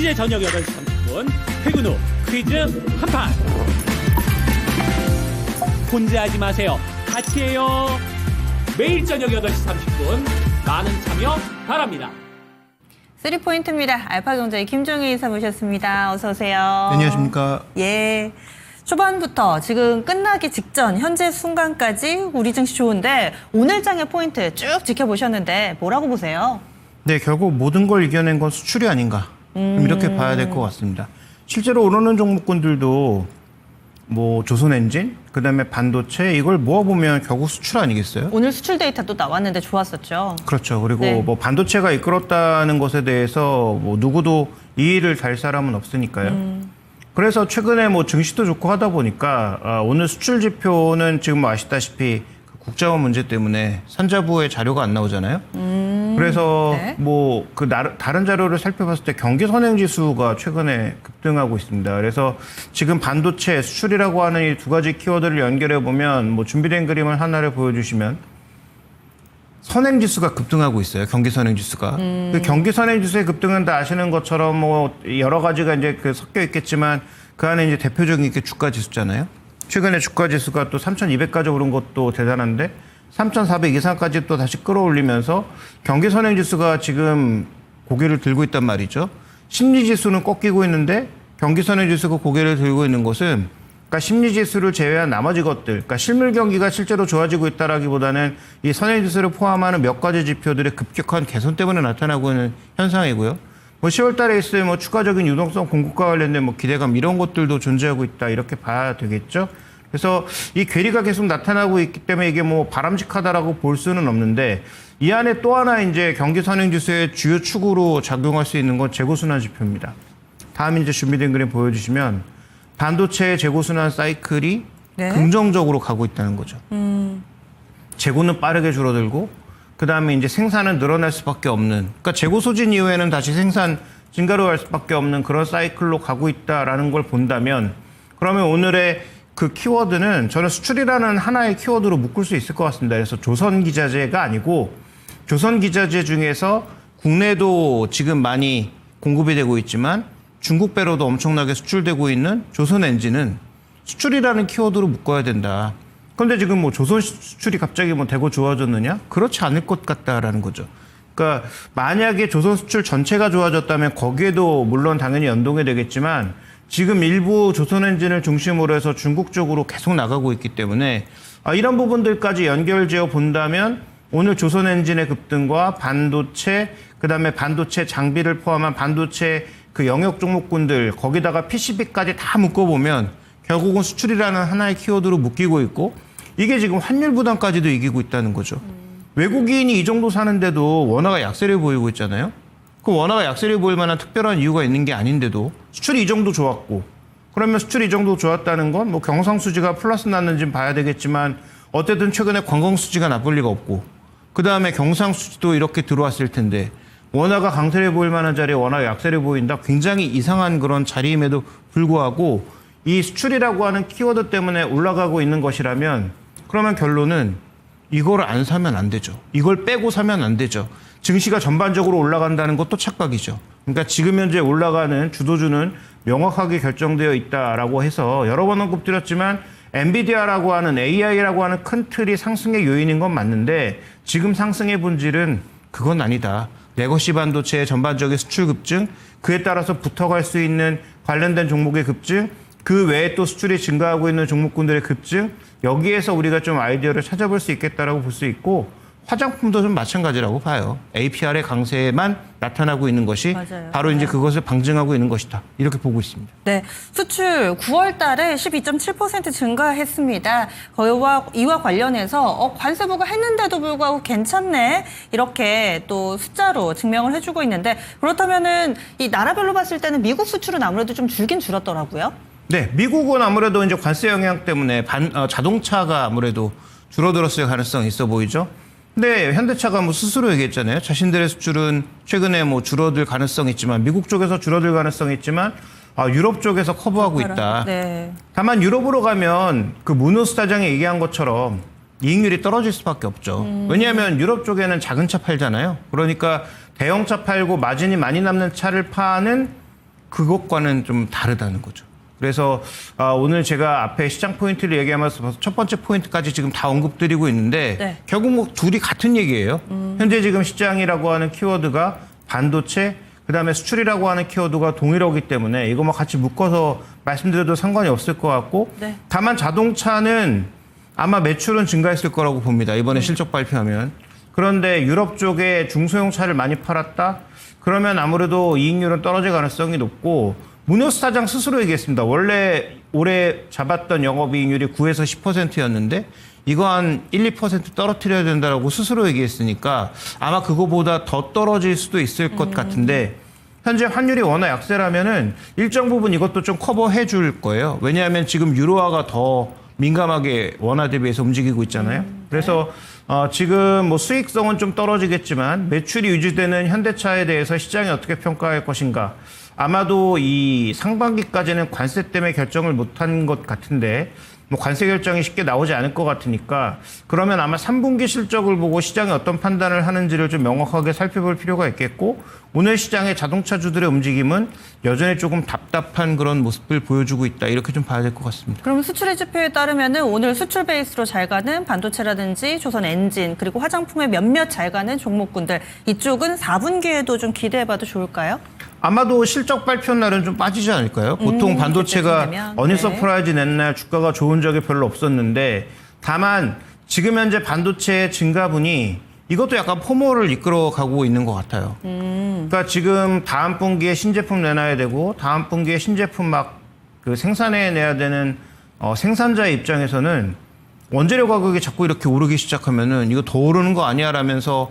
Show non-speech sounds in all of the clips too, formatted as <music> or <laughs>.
이제 저녁 8시 30분 퇴근 후 퀴즈 한판 혼자 하지 마세요 같이 해요 매일 저녁 8시 30분 많은 참여 바랍니다 쓰리 포인트입니다. 알파경제의 김종희 이사 모셨습니다. 어서 오세요. 안녕하십니까. 예. 초반부터 지금 끝나기 직전 현재 순간까지 우리 증시 좋은데 오늘 장의 포인트 쭉 지켜보셨는데 뭐라고 보세요? 네, 결국 모든 걸 이겨낸 건 수출이 아닌가. 좀 이렇게 봐야 될 것 같습니다. 실제로 오르는 종목군들도 뭐 조선엔진, 그다음에 반도체 이걸 모아보면 결국 수출 아니겠어요? 오늘 수출 데이터 또 나왔는데 좋았었죠. 그렇죠. 그리고 네. 뭐 반도체가 이끌었다는 것에 대해서 뭐 누구도 이의를 달 사람은 없으니까요. 그래서 최근에 뭐 증시도 좋고 하다 보니까 아, 오늘 수출 지표는 지금 뭐 아시다시피 그 국정원 문제 때문에 산자부에 자료가 안 나오잖아요. 그래서 네. 뭐그 다른 자료를 살펴봤을 때 경기 선행 지수가 최근에 급등하고 있습니다. 그래서 지금 반도체 수출이라고 하는 이 두 가지 키워드를 연결해 보면 뭐 준비된 그림을 하나를 보여주시면 선행 지수가 급등하고 있어요. 경기 선행 지수가. 그 경기 선행 지수의 급등은 다 아시는 것처럼 뭐 여러 가지가 이제 그 섞여 있겠지만 그 안에 이제 대표적인 게 주가 지수잖아요. 최근에 주가 지수가 또 3,200까지 오른 것도 대단한데 3,400 이상까지 또 다시 끌어올리면서 경기 선행 지수가 지금 고개를 들고 있단 말이죠. 심리 지수는 꺾이고 있는데 경기 선행 지수가 고개를 들고 있는 것은 그러니까 심리 지수를 제외한 나머지 것들, 그러니까 실물 경기가 실제로 좋아지고 있다라기보다는 이 선행 지수를 포함하는 몇 가지 지표들의 급격한 개선 때문에 나타나고 있는 현상이고요. 뭐 10월 달에 있을 뭐 추가적인 유동성 공급과 관련된 뭐 기대감 이런 것들도 존재하고 있다 이렇게 봐야 되겠죠. 그래서 이 괴리가 계속 나타나고 있기 때문에 이게 뭐 바람직하다라고 볼 수는 없는데 이 안에 또 하나 이제 경기 선행 지수의 주요 축으로 작용할 수 있는 건 재고 순환 지표입니다. 다음 이제 준비된 그림 보여주시면 반도체 재고 순환 사이클이 네. 긍정적으로 가고 있다는 거죠. 재고는 빠르게 줄어들고 그 다음에 이제 생산은 늘어날 수밖에 없는 그러니까 재고 소진 이후에는 다시 생산 증가로 갈 수밖에 없는 그런 사이클로 가고 있다라는 걸 본다면 그러면 오늘의 그 키워드는 저는 수출이라는 하나의 키워드로 묶을 수 있을 것 같습니다. 그래서 조선 기자재가 아니고 조선 기자재 중에서 국내도 지금 많이 공급이 되고 있지만 중국 배로도 엄청나게 수출되고 있는 조선 엔진은 수출이라는 키워드로 묶어야 된다. 그런데 지금 뭐 조선 수출이 갑자기 뭐 되고 좋아졌느냐? 그렇지 않을 것 같다라는 거죠. 그러니까 만약에 조선 수출 전체가 좋아졌다면 거기에도 물론 당연히 연동이 되겠지만 지금 일부 조선 엔진을 중심으로 해서 중국 쪽으로 계속 나가고 있기 때문에 아, 이런 부분들까지 연결지어 본다면 오늘 조선 엔진의 급등과 반도체 그 다음에 반도체 장비를 포함한 반도체 그 영역 종목군들 거기다가 PCB까지 다 묶어 보면 결국은 수출이라는 하나의 키워드로 묶이고 있고 이게 지금 환율 부담까지도 이기고 있다는 거죠. 외국인이 이 정도 사는데도 원화가 약세를 보이고 있잖아요. 그 원화가 약세를 보일 만한 특별한 이유가 있는 게 아닌데도 수출이 이 정도 좋았고 그러면 수출이 이 정도 좋았다는 건 뭐 경상 수지가 플러스 났는지 봐야 되겠지만 어쨌든 최근에 관광 수지가 나쁠 리가 없고 그 다음에 경상 수지도 이렇게 들어왔을 텐데 원화가 강세를 보일 만한 자리에 원화가 약세를 보인다 굉장히 이상한 그런 자리임에도 불구하고 이 수출이라고 하는 키워드 때문에 올라가고 있는 것이라면 그러면 결론은 이걸 안 사면 안 되죠. 이걸 빼고 사면 안 되죠. 증시가 전반적으로 올라간다는 것도 착각이죠. 그러니까 지금 현재 올라가는 주도주는 명확하게 결정되어 있다라고 해서 여러 번 언급드렸지만 엔비디아라고 하는 AI라고 하는 큰 틀이 상승의 요인인 건 맞는데 지금 상승의 본질은 그건 아니다. 레거시 반도체의 전반적인 수출 급증, 그에 따라서 붙어갈 수 있는 관련된 종목의 급증, 그 외에 또 수출이 증가하고 있는 종목군들의 급증, 여기에서 우리가 좀 아이디어를 찾아볼 수 있겠다라고 볼 수 있고 화장품도 좀 마찬가지라고 봐요. APR의 강세만 나타나고 있는 것이 맞아요. 바로 이제 그것을 방증하고 있는 것이다. 이렇게 보고 있습니다. 네, 수출 9월 달에 12.7% 증가했습니다. 거와 이와 관련해서 어, 관세부가 했는데도 불구하고 괜찮네 이렇게 또 숫자로 증명을 해주고 있는데 그렇다면은 이 나라별로 봤을 때는 미국 수출은 아무래도 좀 줄긴 줄었더라고요. 네, 미국은 아무래도 이제 관세 영향 때문에 반, 어, 자동차가 아무래도 줄어들었을 가능성이 있어 보이죠. 근데 현대차가 뭐 스스로 얘기했잖아요. 자신들의 수출은 최근에 뭐 줄어들 가능성이 있지만 미국 쪽에서 줄어들 가능성이 있지만 아, 유럽 쪽에서 커버하고 있다. 네. 다만 유럽으로 가면 그 무노스 사장이 얘기한 것처럼 이익률이 떨어질 수밖에 없죠. 왜냐하면 유럽 쪽에는 작은 차 팔잖아요. 그러니까 대형차 팔고 마진이 많이 남는 차를 파는 그것과는 좀 다르다는 거죠. 그래서 아, 오늘 제가 앞에 시장 포인트를 얘기하면서 첫 번째 포인트까지 지금 다 언급드리고 있는데 네. 결국 뭐 둘이 같은 얘기예요. 현재 지금 시장이라고 하는 키워드가 반도체 그다음에 수출이라고 하는 키워드가 동일하기 때문에 이거 뭐 같이 묶어서 말씀드려도 상관이 없을 것 같고 네. 다만 자동차는 아마 매출은 증가했을 거라고 봅니다. 이번에 실적 발표하면. 그런데 유럽 쪽에 중소형 차를 많이 팔았다? 그러면 아무래도 이익률은 떨어질 가능성이 높고 무노스 사장 스스로 얘기했습니다. 원래 올해 잡았던 영업이익률이 9에서 10%였는데 이거 한 1, 2% 떨어뜨려야 된다라고 스스로 얘기했으니까 아마 그거보다 더 떨어질 수도 있을 것 같은데 현재 환율이 워낙 약세라면은 일정 부분 이것도 좀 커버해 줄 거예요. 왜냐하면 지금 유로화가 더 민감하게 원화 대비해서 움직이고 있잖아요. 그래서 어, 지금 뭐 수익성은 좀 떨어지겠지만 매출이 유지되는 현대차에 대해서 시장이 어떻게 평가할 것인가. 아마도 이 상반기까지는 관세 때문에 결정을 못한 것 같은데 뭐 관세 결정이 쉽게 나오지 않을 것 같으니까 그러면 아마 3분기 실적을 보고 시장이 어떤 판단을 하는지를 좀 명확하게 살펴볼 필요가 있겠고 오늘 시장의 자동차주들의 움직임은 여전히 조금 답답한 그런 모습을 보여주고 있다 이렇게 좀 봐야 될 것 같습니다. 그럼 수출의 지표에 따르면은 오늘 수출 베이스로 잘 가는 반도체라든지 조선 엔진 그리고 화장품에 몇몇 잘 가는 종목군들 이쪽은 4분기에도 좀 기대해봐도 좋을까요? 아마도 실적 발표 날은 좀 빠지지 않을까요? 보통 음, 반도체가. 어니 네. 서프라이즈 낸 날 주가가 좋은 적이 별로 없었는데 다만 지금 현재 반도체의 증가분이 이것도 약간 포모를 이끌어 가고 있는 것 같아요. 그러니까 지금 다음 분기에 신제품 내놔야 되고 다음 분기에 신제품 막 그 생산해 내야 되는 어, 생산자의 입장에서는 원재료 가격이 자꾸 이렇게 오르기 시작하면은 이거 더 오르는 거 아니야라면서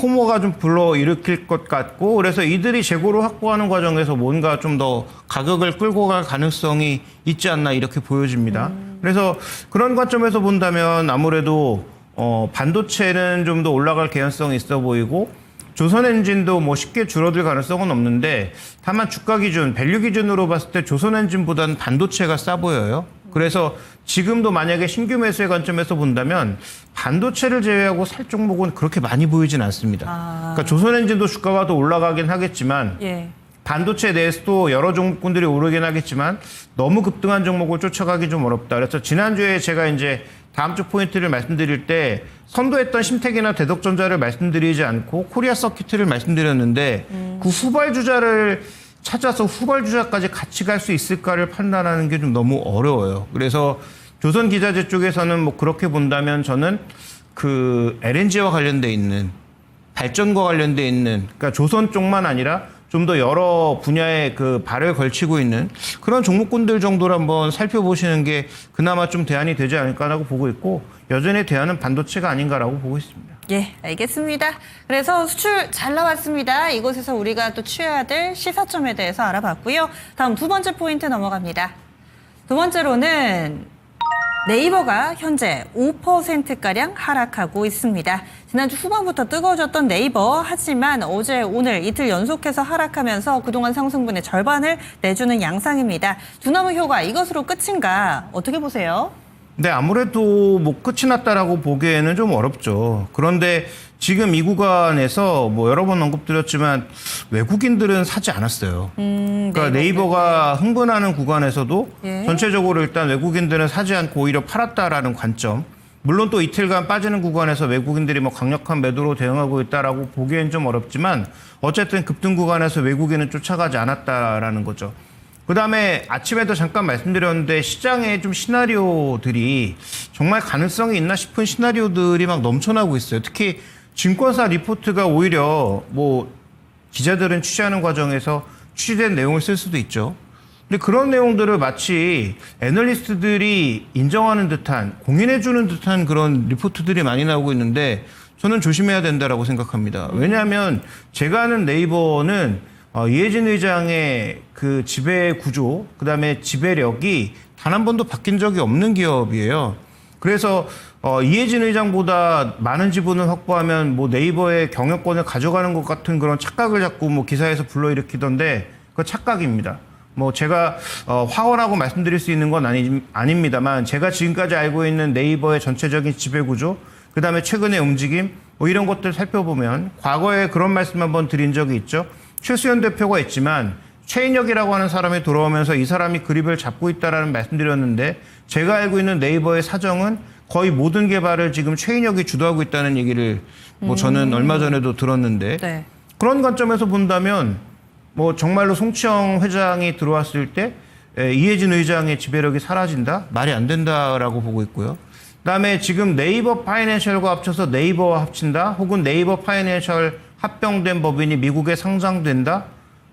포모가 좀 불러 일으킬 것 같고 그래서 이들이 재고를 확보하는 과정에서 뭔가 좀 더 가격을 끌고 갈 가능성이 있지 않나 이렇게 보여집니다. 그래서 그런 관점에서 본다면 아무래도 어, 반도체는 좀 더 올라갈 개연성이 있어 보이고 조선 엔진도 뭐 쉽게 줄어들 가능성은 없는데 다만 주가 기준, 밸류 기준으로 봤을 때 조선 엔진보다는 반도체가 싸 보여요. 그래서 지금도 만약에 신규 매수의 관점에서 본다면 반도체를 제외하고 살 종목은 그렇게 많이 보이진 않습니다. 아. 그러니까 조선 엔진도 주가가 더 올라가긴 하겠지만 예. 반도체 내에서도 여러 종목군들이 오르긴 하겠지만 너무 급등한 종목을 쫓아가기 좀 어렵다. 그래서 지난주에 제가 이제 다음 주 포인트를 말씀드릴 때 선도했던 심택이나 대덕전자를 말씀드리지 않고 코리아 서킷을 말씀드렸는데 그 후발 주자를 찾아서 후발주자까지 같이 갈 수 있을까를 판단하는 게 좀 너무 어려워요. 그래서 조선 기자재 쪽에서는 뭐 그렇게 본다면 저는 그 LNG와 관련돼 있는 발전과 관련돼 있는 그러니까 조선 쪽만 아니라 좀 더 여러 분야에 그 발을 걸치고 있는 그런 종목군들 정도를 한번 살펴보시는 게 그나마 좀 대안이 되지 않을까라고 보고 있고 여전히 대안은 반도체가 아닌가라고 보고 있습니다. 예, 알겠습니다. 그래서 수출 잘 나왔습니다. 이곳에서 우리가 또 취해야 될 시사점에 대해서 알아봤고요. 다음 두 번째 포인트 넘어갑니다. 두 번째로는 네이버가 현재 5%가량 하락하고 있습니다. 지난주 후반부터 뜨거워졌던 네이버 하지만 어제 오늘 이틀 연속해서 하락하면서 그동안 상승분의 절반을 내주는 양상입니다. 두나무 효과 이것으로 끝인가 어떻게 보세요? 근데 아무래도 뭐 끝이 났다라고 보기에는 좀 어렵죠. 그런데 지금 이 구간에서 뭐 여러 번 언급드렸지만 외국인들은 사지 않았어요. 음, 그러니까 네 이버가 흥분하는 구간에서도 예. 전체적으로 일단 외국인들은 사지 않고 오히려 팔았다라는 관점. 물론 또 이틀간 빠지는 구간에서 외국인들이 뭐 강력한 매도로 대응하고 있다라고 보기엔 좀 어렵지만 어쨌든 급등 구간에서 외국인은 쫓아가지 않았다라는 거죠. 그 다음에 아침에도 잠깐 말씀드렸는데 시장에 좀 시나리오들이 정말 가능성이 있나 싶은 시나리오들이 막 넘쳐나고 있어요. 특히 증권사 리포트가 오히려 뭐 기자들은 취재하는 과정에서 취재된 내용을 쓸 수도 있죠. 근데 그런 내용들을 마치 애널리스트들이 인정하는 듯한 공인해주는 듯한 그런 리포트들이 많이 나오고 있는데 저는 조심해야 된다라고 생각합니다. 왜냐하면 제가 아는 네이버는 어, 이혜진 의장의 그 지배 구조, 그 다음에 지배력이 단 한 번도 바뀐 적이 없는 기업이에요. 그래서 어, 이혜진 의장보다 많은 지분을 확보하면 뭐 네이버의 경영권을 가져가는 것 같은 그런 착각을 자꾸 뭐 기사에서 불러일으키던데 그거 착각입니다. 뭐 제가 어, 화원하고 말씀드릴 수 있는 건 아니, 아닙니다만 제가 지금까지 알고 있는 네이버의 전체적인 지배 구조, 그 다음에 최근의 움직임, 뭐 이런 것들 살펴보면 과거에 그런 말씀 한번 드린 적이 있죠. 최수연 대표가 있지만 최인혁이라고 하는 사람이 돌아오면서 이 사람이 그립을 잡고 있다라는 말씀드렸는데 제가 알고 있는 네이버의 사정은 거의 모든 개발을 지금 최인혁이 주도하고 있다는 얘기를 뭐 저는 얼마 전에도 들었는데 네. 그런 관점에서 본다면 뭐 정말로 송치영 회장이 들어왔을 때 에, 이해진 의장의 지배력이 사라진다 말이 안 된다라고 보고 있고요. 그다음에 지금 네이버 파이낸셜과 합쳐서 네이버와 합친다 혹은 네이버 파이낸셜 합병된 법인이 미국에 상장된다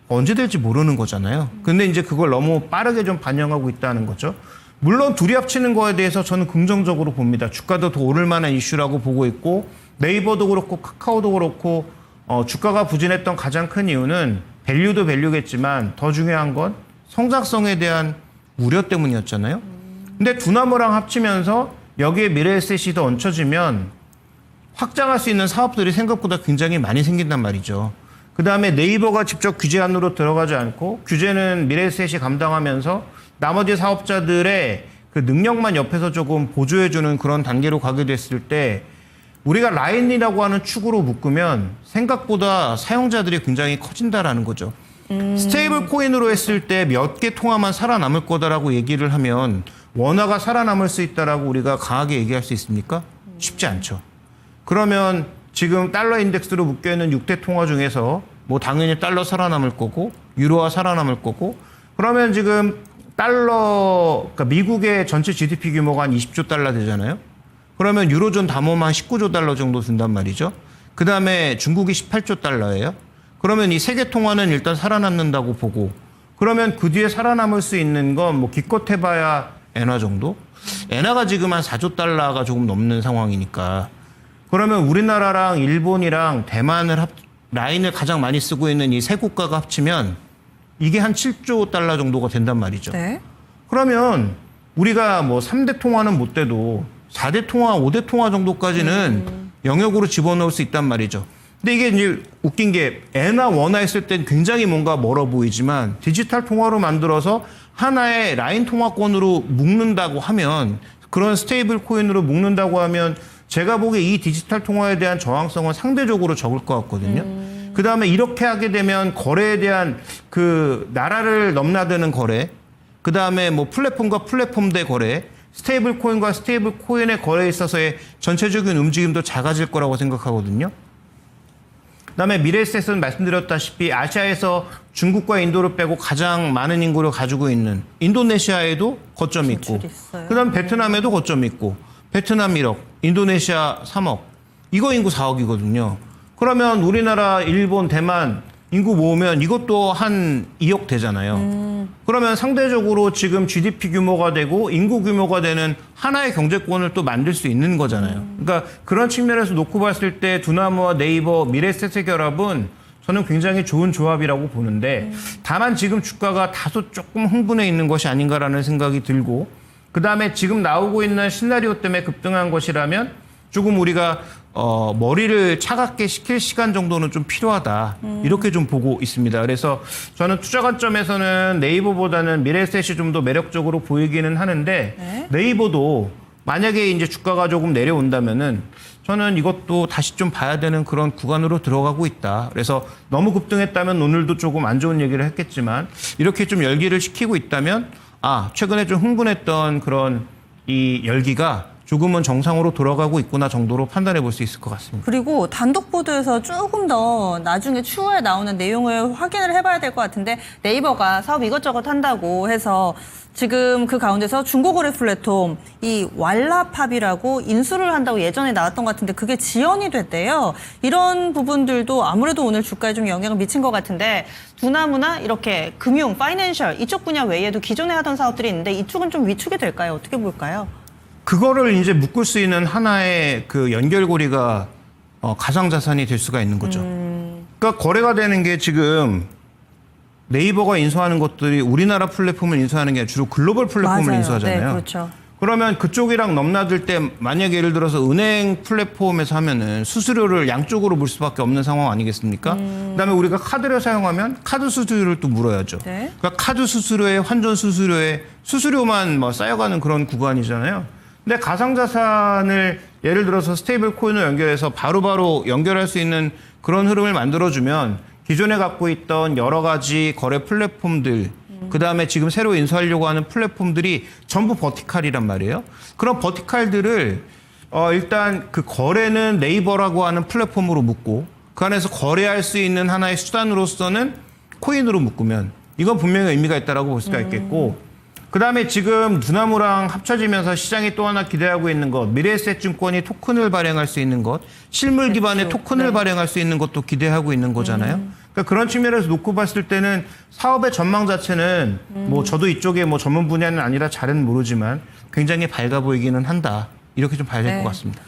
언제 될지 모르는 거잖아요. 근데 이제 그걸 너무 빠르게 좀 반영하고 있다는 거죠. 물론 둘이 합치는 거에 대해서 저는 긍정적으로 봅니다. 주가도 더 오를 만한 이슈라고 보고 있고 네이버도 그렇고 카카오도 그렇고 어, 주가가 부진했던 가장 큰 이유는 밸류도 밸류겠지만 더 중요한 건 성장성에 대한 우려 때문이었잖아요. 근데 두나무랑 합치면서 여기에 미래에셋이 더 얹혀지면 확장할 수 있는 사업들이 생각보다 굉장히 많이 생긴단 말이죠. 그 다음에 네이버가 직접 규제 안으로 들어가지 않고 규제는 미래에셋이 감당하면서 나머지 사업자들의 그 능력만 옆에서 조금 보조해주는 그런 단계로 가게 됐을 때 우리가 라인이라고 하는 축으로 묶으면 생각보다 사용자들이 굉장히 커진다라는 거죠. 스테이블 코인으로 했을 때 몇 개 통화만 살아남을 거다라고 얘기를 하면 원화가 살아남을 수 있다라고 우리가 강하게 얘기할 수 있습니까? 쉽지 않죠. 그러면 지금 달러 인덱스로 묶여 있는 6대 통화 중에서 뭐 당연히 달러 살아남을 거고 유로화 살아남을 거고 그러면 지금 달러 그러니까 미국의 전체 GDP 규모가 한 20조 달러 되잖아요. 그러면 유로존 담보만 19조 달러 정도 든단 말이죠. 그 다음에 중국이 18조 달러예요. 그러면 이 세계 통화는 일단 살아남는다고 보고 그러면 그 뒤에 살아남을 수 있는 건 뭐 기껏 해봐야 엔화 정도? 엔화가 지금 한 4조 달러가 조금 넘는 상황이니까 그러면 우리나라랑 일본이랑 대만을 합, 라인을 가장 많이 쓰고 있는 이 세 국가가 합치면 이게 한 7조 달러 정도가 된단 말이죠. 네. 그러면 우리가 뭐 3대 통화는 못 돼도 4대 통화, 5대 통화 정도까지는 영역으로 집어넣을 수 있단 말이죠. 근데 이게 이제 웃긴 게 엔화 원화 했을 땐 굉장히 뭔가 멀어 보이지만 디지털 통화로 만들어서 하나의 라인 통화권으로 묶는다고 하면 그런 스테이블 코인으로 묶는다고 하면 제가 보기에 이 디지털 통화에 대한 저항성은 상대적으로 적을 것 같거든요. 그 다음에 이렇게 하게 되면 거래에 대한 그 나라를 넘나드는 거래, 그 다음에 뭐 플랫폼과 플랫폼 대 거래, 스테이블 코인과 스테이블 코인의 거래에 있어서의 전체적인 움직임도 작아질 거라고 생각하거든요. 그다음에 미래에셋은 말씀드렸다시피 아시아에서 중국과 인도를 빼고 가장 많은 인구를 가지고 있는 인도네시아에도 거점이 있고. 그다음 베트남에도 거점이 있고, 베트남 1억, 인도네시아 3억, 이거 인구 4억이거든요. 그러면 우리나라, 일본, 대만 인구 모으면 이것도 한 2억 되잖아요. 그러면 상대적으로 지금 GDP 규모가 되고 인구 규모가 되는 하나의 경제권을 또 만들 수 있는 거잖아요. 그러니까 그런 측면에서 놓고 봤을 때 두나무와 네이버 미래셋의 결합은 저는 굉장히 좋은 조합이라고 보는데 다만 지금 주가가 다소 조금 흥분해 있는 것이 아닌가라는 생각이 들고 그 다음에 지금 나오고 있는 시나리오 때문에 급등한 것이라면 조금 우리가 어, 머리를 차갑게 식힐 시간 정도는 좀 필요하다. 이렇게 좀 보고 있습니다. 그래서 저는 투자 관점에서는 네이버보다는 미래셋이 좀 더 매력적으로 보이기는 하는데 네. 네이버도 만약에 이제 주가가 조금 내려온다면은 저는 이것도 다시 좀 봐야 되는 그런 구간으로 들어가고 있다. 그래서 너무 급등했다면 오늘도 조금 안 좋은 얘기를 했겠지만 이렇게 좀 열기를 식히고 있다면 아, 최근에 좀 흥분했던 그런 이 열기가 조금은 정상으로 돌아가고 있구나 정도로 판단해 볼 수 있을 것 같습니다. 그리고 단독 보도에서 조금 더 나중에 추후에 나오는 내용을 확인을 해봐야 될 것 같은데 네이버가 사업 이것저것 한다고 해서 지금 그 가운데서 중고거래 플랫폼 이 왈라팝이라고 인수를 한다고 예전에 나왔던 것 같은데 그게 지연이 됐대요. 이런 부분들도 아무래도 오늘 주가에 좀 영향을 미친 것 같은데 두나무나 이렇게 금융, 파이낸셜 이쪽 분야 외에도 기존에 하던 사업들이 있는데 이쪽은 좀 위축이 될까요? 어떻게 볼까요? 그거를 이제 묶을 수 있는 하나의 그 연결고리가 어, 가상자산이 될 수가 있는 거죠. 그러니까 거래가 되는 게 지금 네이버가 인수하는 것들이 우리나라 플랫폼을 인수하는 게 주로 글로벌 플랫폼을 맞아요. 인수하잖아요. 네, 그렇죠. 그러면 그쪽이랑 넘나들 때 만약에 예를 들어서 은행 플랫폼에서 하면은 수수료를 양쪽으로 물 수밖에 없는 상황 아니겠습니까? 그다음에 우리가 카드를 사용하면 카드 수수료를 또 물어야죠. 네. 그러니까 카드 수수료에 환전 수수료에 수수료만 뭐 쌓여가는 그런 구간이잖아요. 근데 가상자산을 예를 들어서 스테이블 코인을 연결해서 바로 바로 연결할 수 있는 그런 흐름을 만들어주면 기존에 갖고 있던 여러 가지 거래 플랫폼들 그 다음에 지금 새로 인수하려고 하는 플랫폼들이 전부 버티칼이란 말이에요. 그런 버티칼들을 어, 일단 그 거래는 네이버라고 하는 플랫폼으로 묶고 그 안에서 거래할 수 있는 하나의 수단으로서는 코인으로 묶으면 이건 분명히 의미가 있다라고 볼 수가 있겠고 그 다음에 지금 두나무랑 합쳐지면서 시장이 또 하나 기대하고 있는 것 미래에셋증권이 토큰을 발행할 수 있는 것 실물 기반의 그렇죠. 토큰을 네. 발행할 수 있는 것도 기대하고 있는 거잖아요. 그러니까 그런 측면에서 놓고 봤을 때는 사업의 전망 자체는 뭐 저도 이쪽에 뭐 전문 분야는 아니라 잘은 모르지만 굉장히 밝아 보이기는 한다. 이렇게 좀 봐야 될것 네. 같습니다.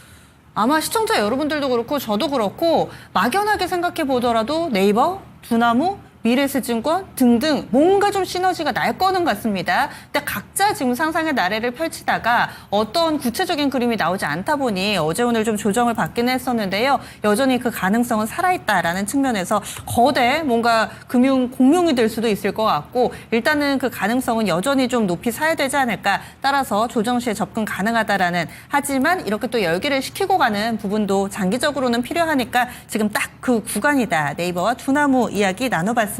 아마 시청자 여러분들도 그렇고 저도 그렇고 막연하게 생각해 보더라도 네이버, 두나무, 미래에셋증권 등등 뭔가 좀 시너지가 날 거는 같습니다. 근데 각자 지금 상상의 나래를 펼치다가 어떤 구체적인 그림이 나오지 않다 보니 어제 오늘 좀 조정을 받기는 했었는데요. 여전히 그 가능성은 살아있다라는 측면에서 거대 뭔가 금융 공룡이 될 수도 있을 것 같고 일단은 그 가능성은 여전히 좀 높이 사야 되지 않을까 따라서 조정 시에 접근 가능하다라는 하지만 이렇게 또 열기를 식히고 가는 부분도 장기적으로는 필요하니까 지금 딱 그 구간이다 네이버와 두나무 이야기 나눠봤습니다.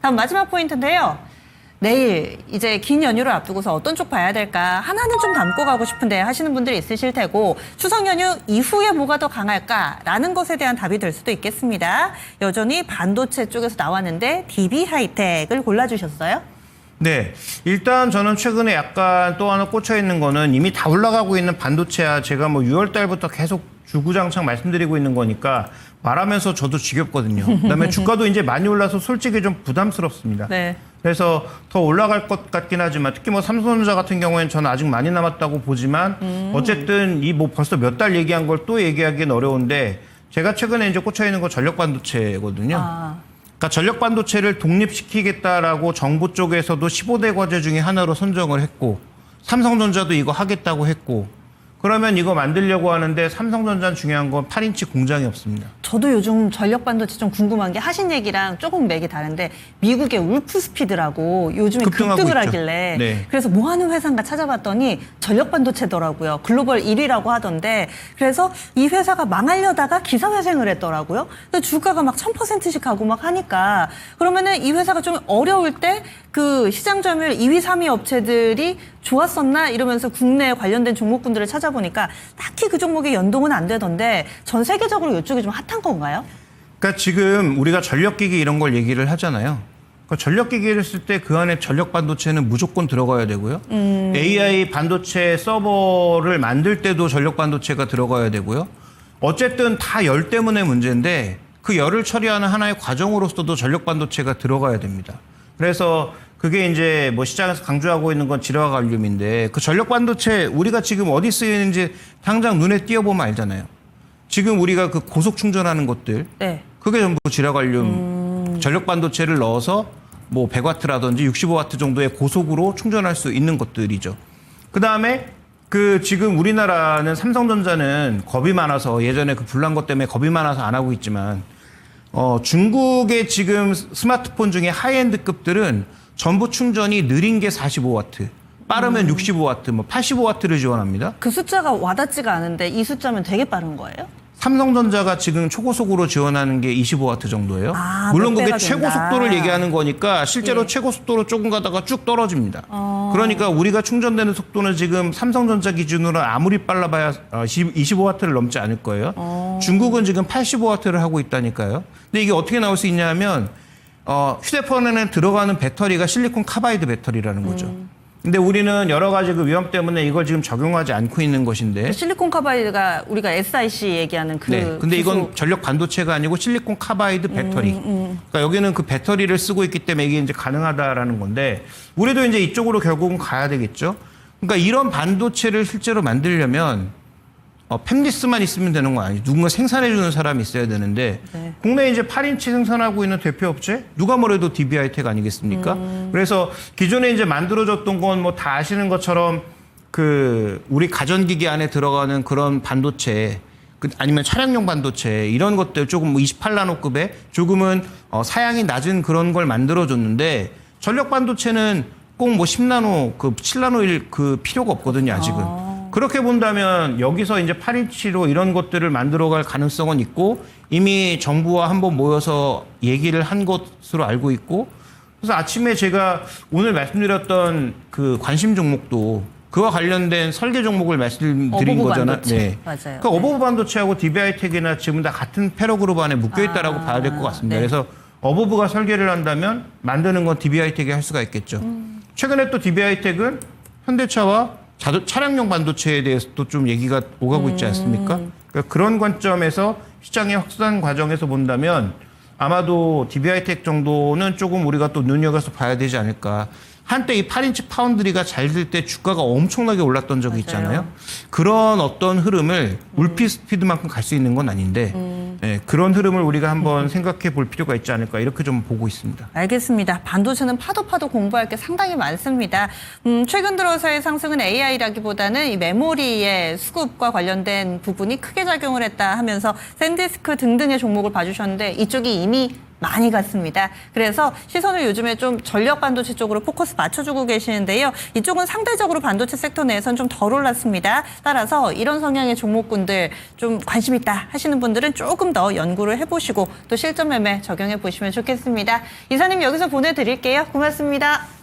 다음 마지막 포인트인데요. 내일 이제 긴 연휴를 앞두고서 어떤 쪽 봐야 될까 하나는 좀 담고 가고 싶은데 하시는 분들이 있으실 테고 추석 연휴 이후에 뭐가 더 강할까라는 것에 대한 답이 될 수도 있겠습니다. 여전히 반도체 쪽에서 나왔는데 DB 하이텍을 골라주셨어요. 네. 일단 저는 최근에 약간 또 하나 꽂혀 있는 거는 이미 다 올라가고 있는 반도체야 제가 뭐 6월 달부터 계속 주구장창 말씀드리고 있는 거니까 말하면서 저도 지겹거든요. 그다음에 <laughs> 주가도 이제 많이 올라서 솔직히 좀 부담스럽습니다. 네. 그래서 더 올라갈 것 같긴 하지만 특히 뭐 삼성전자 같은 경우에는 저는 아직 많이 남았다고 보지만 어쨌든 이 뭐 벌써 몇 달 얘기한 걸 또 얘기하기는 어려운데 제가 최근에 이제 꽂혀 있는 건 전력 반도체거든요. 아, 그러니까 전력 반도체를 독립시키겠다라고 정부 쪽에서도 15대 과제 중에 하나로 선정을 했고 삼성전자도 이거 하겠다고 했고 그러면 이거 만들려고 하는데 삼성전자는 중요한 건 8인치 공장이 없습니다. 저도 요즘 전력 반도체 좀 궁금한 게 하신 얘기랑 조금 맥이 다른데 미국의 울프 스피드라고 요즘에 급등하고 급등을 있죠. 하길래 네. 그래서 뭐 하는 회사인가 찾아봤더니 전력 반도체더라고요. 글로벌 1위라고 하던데 그래서 이 회사가 망하려다가 기사회생을 했더라고요. 근데 주가가 막 1000%씩 가고 막 하니까 그러면은 이 회사가 좀 어려울 때 그 시장 점유율 2위, 3위 업체들이 좋았었나 이러면서 국내 관련된 종목군들을 찾아보니까 딱히 그 종목에 연동은 안 되던데 전 세계적으로 이쪽이 좀 핫한 건가요? 그러니까 지금 우리가 전력기기 이런 걸 얘기를 하잖아요. 그러니까 전력기기를 쓸 때 그 안에 전력 반도체는 무조건 들어가야 되고요. AI 반도체 서버를 만들 때도 전력 반도체가 들어가야 되고요. 어쨌든 다 열 때문에 문제인데 그 열을 처리하는 하나의 과정으로서도 전력 반도체가 들어가야 됩니다. 그래서 그게 이제 뭐 시장에서 강조하고 있는 건 지라화 갈륨인데 그 전력 반도체 우리가 지금 어디 쓰이는지 당장 눈에 띄어보면 알잖아요. 지금 우리가 그 고속 충전하는 것들 네. 그게 전부 지라갈륨 전력 반도체를 넣어서 뭐 100와트라든지 65와트 정도의 고속으로 충전할 수 있는 것들이죠. 그 다음에 그 지금 우리나라는 삼성전자는 겁이 많아서 예전에 그 불난 것 때문에 겁이 많아서 안 하고 있지만 어 중국의 지금 스마트폰 중에 하이엔드급들은 전부 충전이 느린 게 45와트, 빠르면 65와트, 뭐 85와트를 지원합니다. 그 숫자가 와닿지가 않은데 이 숫자면 되게 빠른 거예요? 삼성전자가 지금 초고속으로 지원하는 게 25와트 정도예요. 아, 물론 몇 그게 배가 최고 된다. 속도를 얘기하는 거니까 실제로 예. 최고 속도로 조금 가다가 쭉 떨어집니다. 어. 그러니까 우리가 충전되는 속도는 지금 삼성전자 기준으로 아무리 빨라봐야 25와트를 넘지 않을 거예요. 어. 중국은 지금 85와트를 하고 있다니까요. 근데 이게 어떻게 나올 수 있냐면 어, 휴대폰에는 들어가는 배터리가 실리콘 카바이드 배터리라는 거죠. 음. 근데 우리는 여러 가지 그 위험 때문에 이걸 지금 적용하지 않고 있는 것인데 실리콘 카바이드가 우리가 SiC 얘기하는 그 네. 근데 이건 기술. 전력 반도체가 아니고 실리콘 카바이드 배터리. 그러니까 여기는 그 배터리를 쓰고 있기 때문에 이게 이제 가능하다라는 건데 우리도 이제 이쪽으로 결국은 가야 되겠죠. 그러니까 이런 반도체를 실제로 만들려면 어, 팹리스만 있으면 되는 거 아니죠. 누군가 생산해 주는 사람이 있어야 되는데 네. 국내에 이제 8인치 생산하고 있는 대표 업체 누가 뭐래도 DB하이텍 아니겠습니까? 그래서 기존에 이제 만들어졌던 건 뭐 다 아시는 것처럼 그 우리 가전기기 안에 들어가는 그런 반도체 그 아니면 차량용 반도체 이런 것들 조금 뭐 28나노급의 조금은 어, 사양이 낮은 그런 걸 만들어줬는데 전력 반도체는 꼭 뭐 10나노 그 7나노일 그 필요가 없거든요 아직은. 그렇게 본다면 여기서 이제 8인치로 이런 것들을 만들어갈 가능성은 있고 이미 정부와 한번 모여서 얘기를 한 것으로 알고 있고 그래서 아침에 제가 오늘 말씀드렸던 그 관심 종목도 그와 관련된 설계 종목을 말씀드린 거잖아요. 반도체. 맞아요. 그러니까 어버브 반도체하고 DBI텍이나 지금 다 같은 패러그룹 안에 묶여 있다라고 아, 봐야 될 것 같습니다. 네. 그래서 어버브가 설계를 한다면 만드는 건 DBI텍이 할 수가 있겠죠. 음. 최근에 또 DBI텍은 현대차와 자도, 차량용 반도체에 대해서도 좀 얘기가 오가고 있지 않습니까? 음. 그러니까 그런 관점에서 시장의 확산 과정에서 본다면 아마도 DBI텍 정도는 조금 우리가 또 눈여겨서 봐야 되지 않을까. 한때 이 8인치 파운드리가 잘 될 때 주가가 엄청나게 올랐던 적이 맞아요. 있잖아요. 그런 어떤 흐름을 울피 스피드만큼 갈 수 있는 건 아닌데 예, 그런 흐름을 우리가 한번 생각해 볼 필요가 있지 않을까 이렇게 좀 보고 있습니다. 알겠습니다. 반도체는 파도 파도 공부할 게 상당히 많습니다. 음, 최근 들어서의 상승은 AI라기보다는 이 메모리의 수급과 관련된 부분이 크게 작용을 했다 하면서 샌디스크 등등의 종목을 봐주셨는데 이쪽이 이미 많이 갔습니다. 그래서 시선을 요즘에 좀 전력 반도체 쪽으로 포커스 맞춰주고 계시는데요. 이쪽은 상대적으로 반도체 섹터 내에선 좀 덜 올랐습니다. 따라서 이런 성향의 종목군들 좀 관심 있다 하시는 분들은 조금 더 연구를 해보시고 또 실전 매매 적용해 보시면 좋겠습니다. 이사님 여기서 보내드릴게요. 고맙습니다.